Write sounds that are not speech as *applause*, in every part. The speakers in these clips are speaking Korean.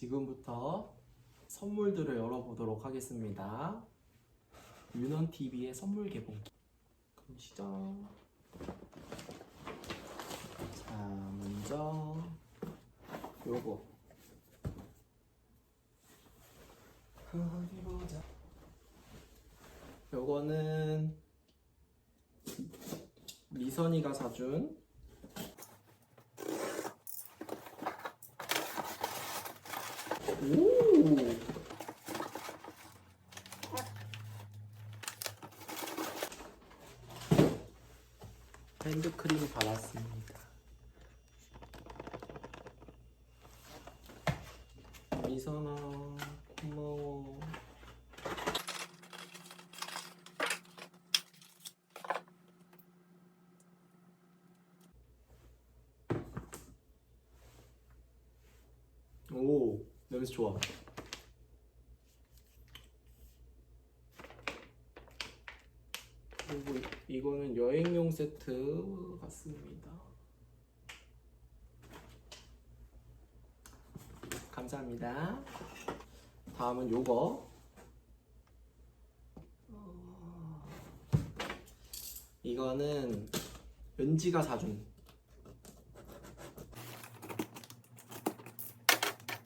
지금부터 선물들을 열어보도록 하겠습니다. 윤원 TV의 선물 개봉기. 그럼 시작. 자, 먼저 요거. 어디 보자. 요거는 미선이가 사준 오! 핸드크림 받았습니다. 미선아, 고마워. 오, 냄새 좋아. 그리고 이- 이거는 여행용 세트 같습니다. 감사합니다. 다음은 요거. 어, 이거는 은지가 사준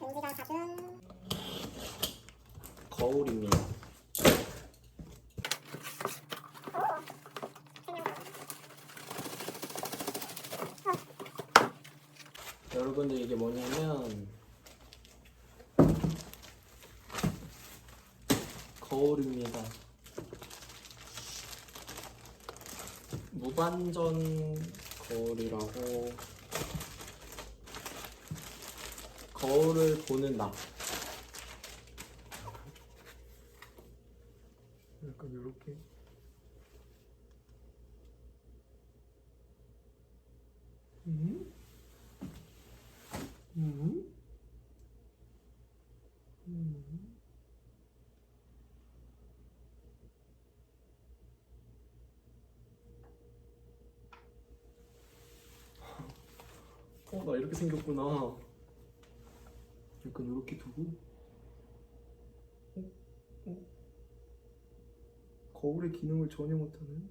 은지가 사준 거울입니다. 여러분들 이게 뭐냐면 거울입니다. 무반전 거울이라고 거울을 보는 나. 약간 이렇게 음? 음? 음? 나 이렇게 생겼구나. 약간 이렇게 두고. 어? 어? 거울의 기능을 전혀 못하는?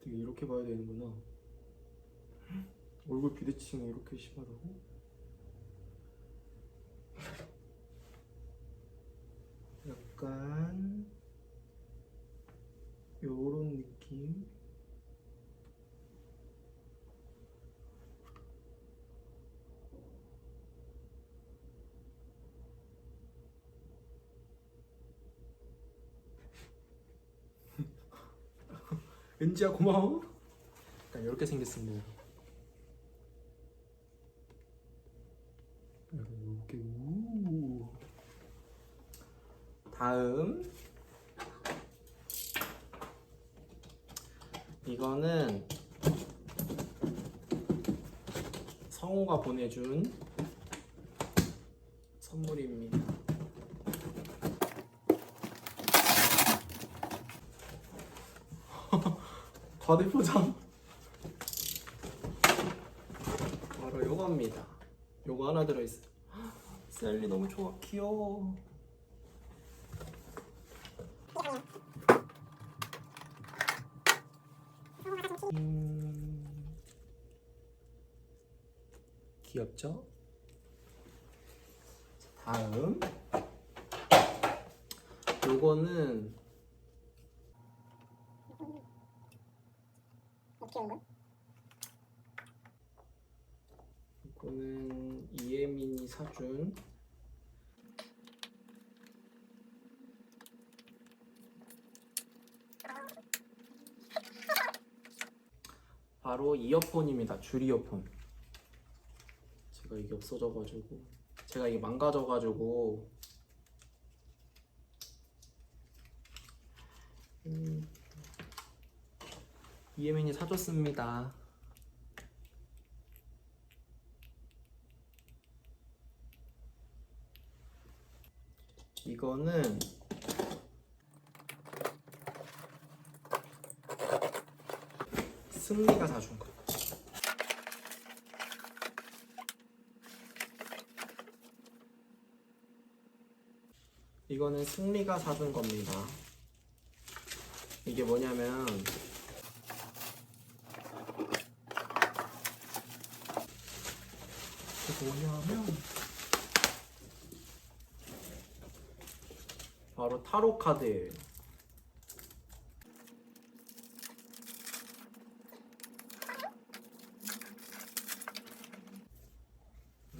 되게 이렇게 봐야 되는구나. 얼굴 비대칭이 이렇게 심하다고? *laughs* 약간 요런 느낌? 은지야 고마워. 약간 이렇게 생겼습니다. 약간 이렇게 우. 다음 이거는 성우가 보내준 선물입니다. *laughs* 과대포장. 바로 요겁니다. 요거 하나 들어있어요. 헉, *gasps* 셀리 너무 좋아, 귀여워. 귀엽죠? 다음 요거는 어떻게 하는 거야? 이거는 이예민이 사준 바로 이어폰입니다. 줄 이어폰. 제가 이게 없어져가지고 제가 이게 망가져가지고 음, 이예민이 사줬습니다. 이거는 승리가 사준 거. 이거는 승리가 사준 겁니다. 이게 뭐냐면 뭐냐면 바로 타로 카드예요.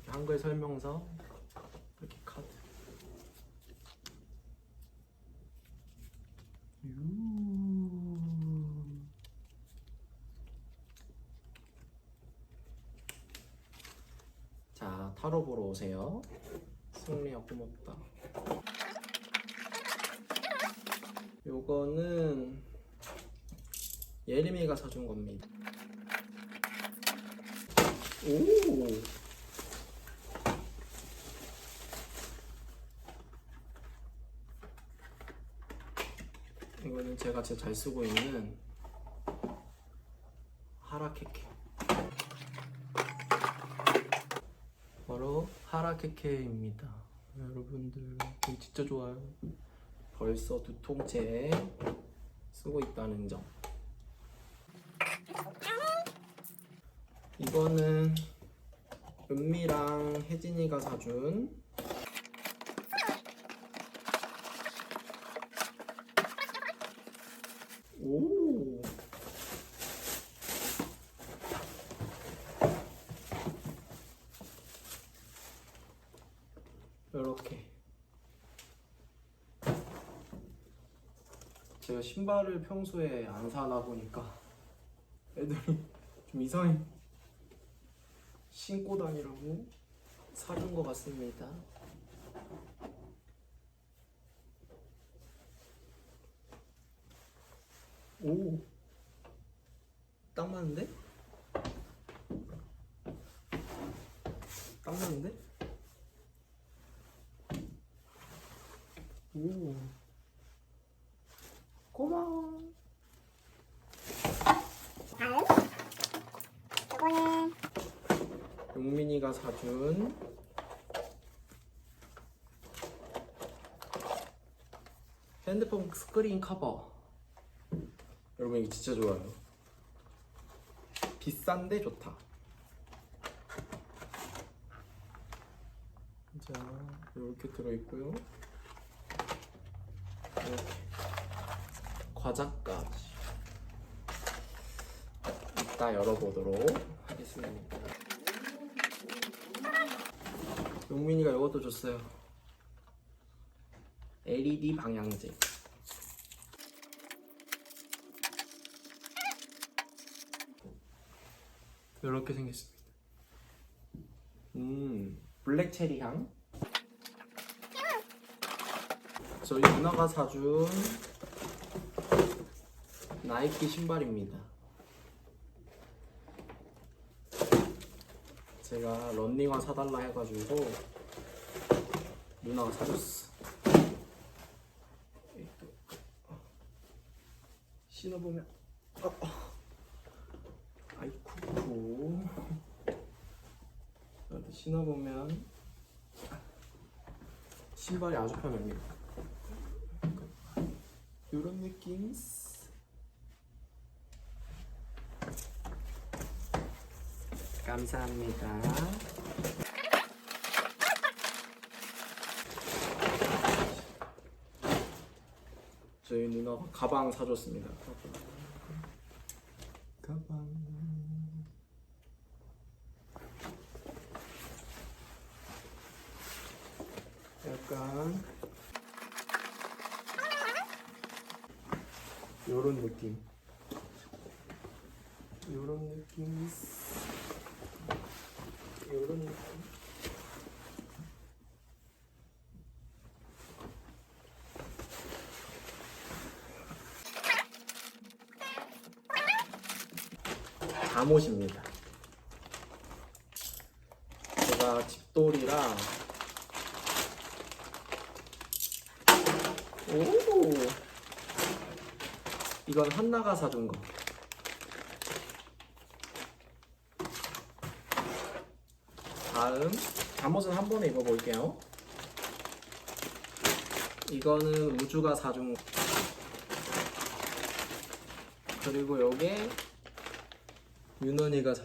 한글 설명서 이렇게 카드. 유. 자 타로 보러 오세요. 승리야 고맙다. 요거는 예림이가 사준 겁니다. 오. 이거는 제가 진짜 잘 쓰고 있는 하라케케. 하라케케입니다. 여러분들 진짜 좋아요. 벌써 두 통째 쓰고 있다는 점. 이거는 은미랑 혜진이가 사준 오. 이렇게 제가 신발을 평소에 안 사다 보니까 애들이 좀 이상해 신고 다니라고 사준 것 같습니다. 오, 딱 맞는데? 딱 맞는데? 오, 고마워. 다음 요거는 용민이가 사준 핸드폰 스크린 커버. 여러분 이거 진짜 좋아요. 비싼데 좋다. 자, 이렇게 들어있고요. 이렇게 과자까지. 이따 열어보도록 하겠습니다. 용민이가 이것도 줬어요. LED 방향제. 이렇게 생겼습니다. 음, 블랙 체리 향. 저희 누나가 사준 나이키 신발입니다. 제가 런닝화 사달라 해가지고 누나가 사줬어. 신어보면 어, 어. 아이쿠쿠 신어보면 신발이 아주 편합니다. 이런 느낌. 감사합니다. 저희 누나가 가방 사줬습니다. 가방. 약간 요런 느낌. 요런 느낌. 요런 느낌. 잠옷입니다. 제가 집돌이라 오 이건 한나가 사준 거. 다음 잠옷은 한 번에 입어볼게요. 이거는 우주가 사준 그리고 요게 윤원이가 사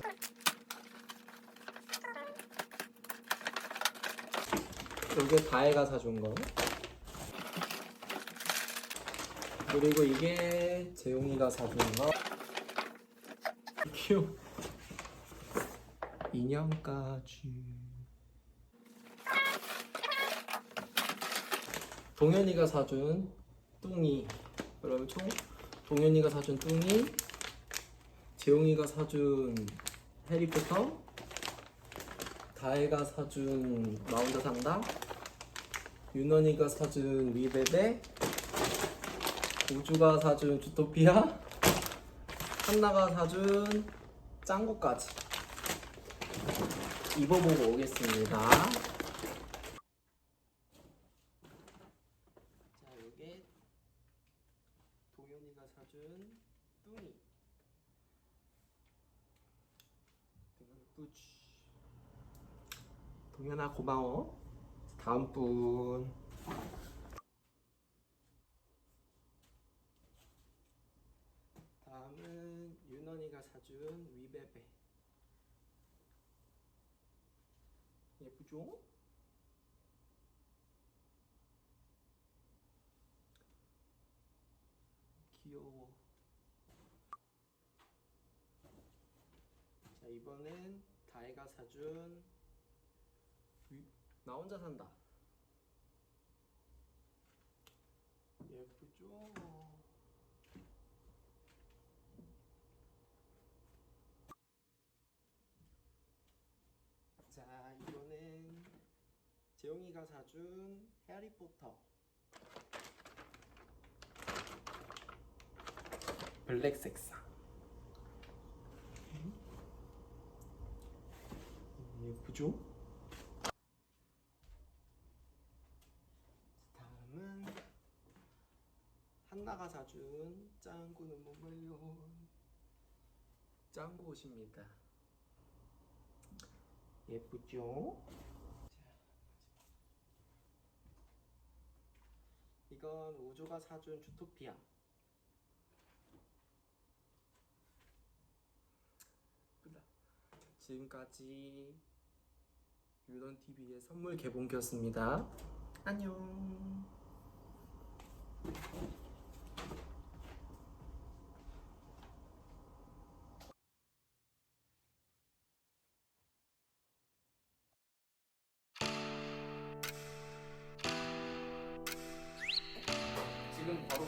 요게 다혜가 사준 거. 그리고 이게 재용이가 사준 거. *laughs* 귀여워 인형까지. 동현이가 사준 뚱이. 그럼 총? 동현이가 사준 뚱이. 재용이가 사준 해리포터. 다혜가 사준 나 혼자 산다. 윤원이가 사준 위베베. 우주가 사준 주토피아. 한나가 사준 짱구까지 입어보고 오겠습니다. 자, 요게 동현이가 사준 뚱이. 뿌치. 동현아 고마워. 다음 분. 다음은 윤원이가 사준 위베베. 예쁘죠? 귀여워. 자 이번엔 다혜가 사준 위... 나 혼자 산다. 예쁘죠? 자 이거는 재용이가 사준 해리포터 블랙 색상 예쁘죠? 다음은 한나가 사준 짱구는 뭐예요? 짱구 옷입니다. 예쁘죠? 이건 우주가 사준 주토피아. 예쁘다. 지금까지 유던 TV의 선물 개봉기였습니다. 안녕. 좀 바로